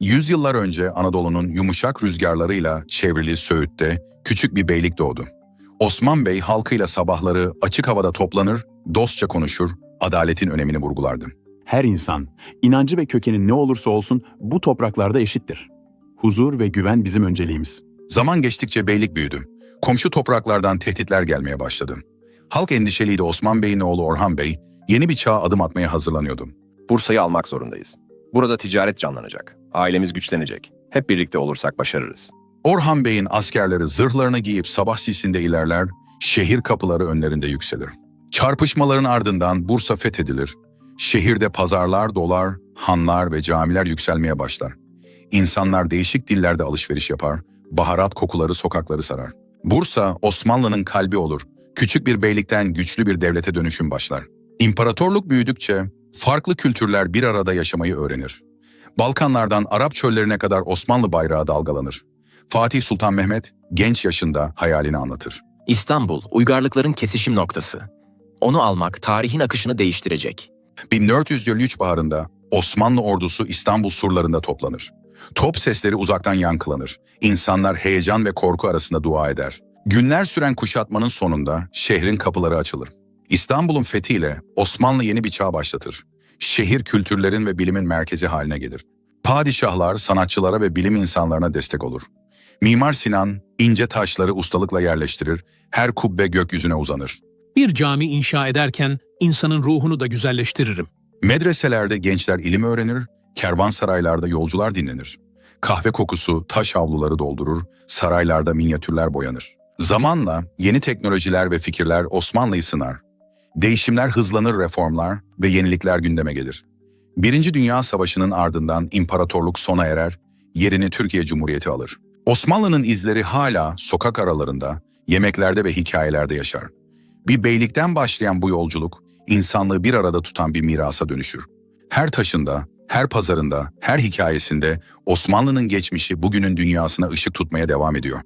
Yüzyıllar önce Anadolu'nun yumuşak rüzgarlarıyla çevrili Söğüt'te küçük bir beylik doğdu. Osman Bey halkıyla sabahları açık havada toplanır, dostça konuşur, adaletin önemini vurgulardı. Her insan, inancı ve kökeni ne olursa olsun bu topraklarda eşittir. Huzur ve güven bizim önceliğimiz. Zaman geçtikçe beylik büyüdü. Komşu topraklardan tehditler gelmeye başladı. Halk endişeliydi Osman Bey'in oğlu Orhan Bey, yeni bir çağa adım atmaya hazırlanıyordu. Bursa'yı almak zorundayız. Burada ticaret canlanacak. Ailemiz güçlenecek. Hep birlikte olursak başarırız. Orhan Bey'in askerleri zırhlarını giyip sabah sisinde ilerler, şehir kapıları önlerinde yükselir. Çarpışmaların ardından Bursa fethedilir. Şehirde pazarlar dolar, hanlar ve camiler yükselmeye başlar. İnsanlar değişik dillerde alışveriş yapar, baharat kokuları sokakları sarar. Bursa, Osmanlı'nın kalbi olur. Küçük bir beylikten güçlü bir devlete dönüşüm başlar. İmparatorluk büyüdükçe farklı kültürler bir arada yaşamayı öğrenir. Balkanlardan Arap çöllerine kadar Osmanlı bayrağı dalgalanır. Fatih Sultan Mehmet genç yaşında hayalini anlatır. İstanbul, uygarlıkların kesişim noktası. Onu almak tarihin akışını değiştirecek. 1453 baharında Osmanlı ordusu İstanbul surlarında toplanır. Top sesleri uzaktan yankılanır. İnsanlar heyecan ve korku arasında dua eder. Günler süren kuşatmanın sonunda şehrin kapıları açılır. İstanbul'un fethiyle Osmanlı yeni bir çağ başlatır. Şehir kültürlerin ve bilimin merkezi haline gelir. Padişahlar sanatçılara ve bilim insanlarına destek olur. Mimar Sinan ince taşları ustalıkla yerleştirir, her kubbe gökyüzüne uzanır. Bir cami inşa ederken insanın ruhunu da güzelleştiririm. Medreselerde gençler ilim öğrenir, kervansaraylarda yolcular dinlenir. Kahve kokusu taş avluları doldurur, saraylarda minyatürler boyanır. Zamanla yeni teknolojiler ve fikirler Osmanlı'yı sınar. Değişimler hızlanır reformlar ve yenilikler gündeme gelir. Birinci Dünya Savaşı'nın ardından imparatorluk sona erer, yerini Türkiye Cumhuriyeti alır. Osmanlı'nın izleri hala sokak aralarında, yemeklerde ve hikayelerde yaşar. Bir beylikten başlayan bu yolculuk, insanlığı bir arada tutan bir mirasa dönüşür. Her taşında, her pazarında, her hikayesinde Osmanlı'nın geçmişi bugünün dünyasına ışık tutmaya devam ediyor.